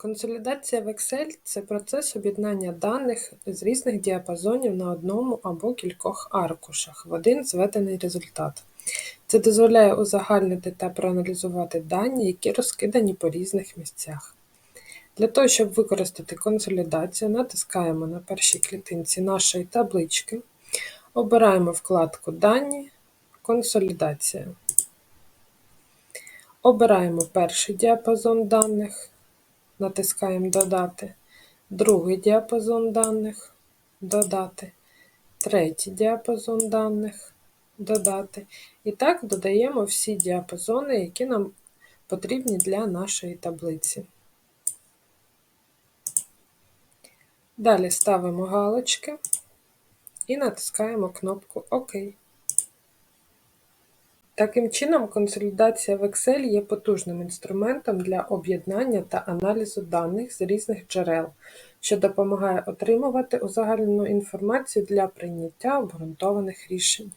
Консолідація в Excel – це процес об'єднання даних з різних діапазонів на одному або кількох аркушах в один зведений результат. Це дозволяє узагальнити та проаналізувати дані, які розкидані по різних місцях. Для того, щоб використати консолідацію, натискаємо на першій клітинці нашої таблички, обираємо вкладку Дані, Консолідація. Обираємо перший діапазон даних, натискаємо Додати, другий діапазон даних, Додати, третій діапазон даних, Додати. І так додаємо всі діапазони, які нам потрібні для нашої таблиці. Далі ставимо галочки і натискаємо кнопку ОК. Таким чином, консолідація в Excel є потужним інструментом для об'єднання та аналізу даних з різних джерел, що допомагає отримувати узагальнену інформацію для прийняття обґрунтованих рішень.